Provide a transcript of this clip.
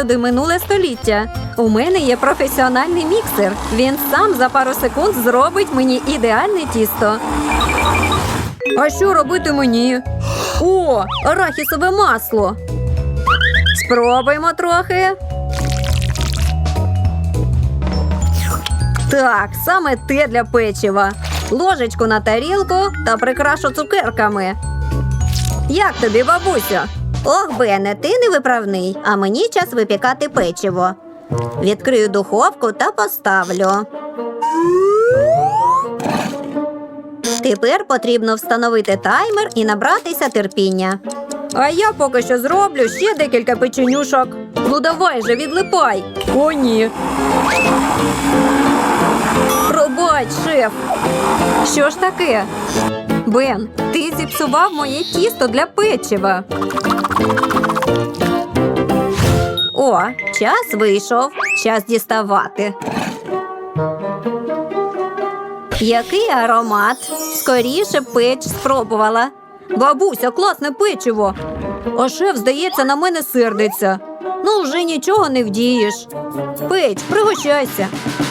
методи минуле століття. У мене є професіональний міксер. Він сам за пару секунд зробить мені ідеальне тісто. А що робити мені? О, арахісове масло. Спробуємо трохи. Так, саме те для печива. Ложечку на тарілку та прикрашу цукерками. Як тобі, бабуся? Ох, Бене, ти невиправний, а мені час випікати печиво. Відкрию духовку та поставлю. Тепер потрібно встановити таймер і набратися терпіння. А я поки що зроблю ще декілька печенюшок. Ну давай же, відлипай. О, ні. Пробач, шеф. Що ж таке? Бен, ти зіпсував моє тісто для печива. О, час вийшов. Час діставати. Який аромат? Скоріше печ спробувала. Бабуся, класне печиво. А шеф, здається, на мене сердиться. Ну, вже нічого не вдієш. Печ, пригощайся.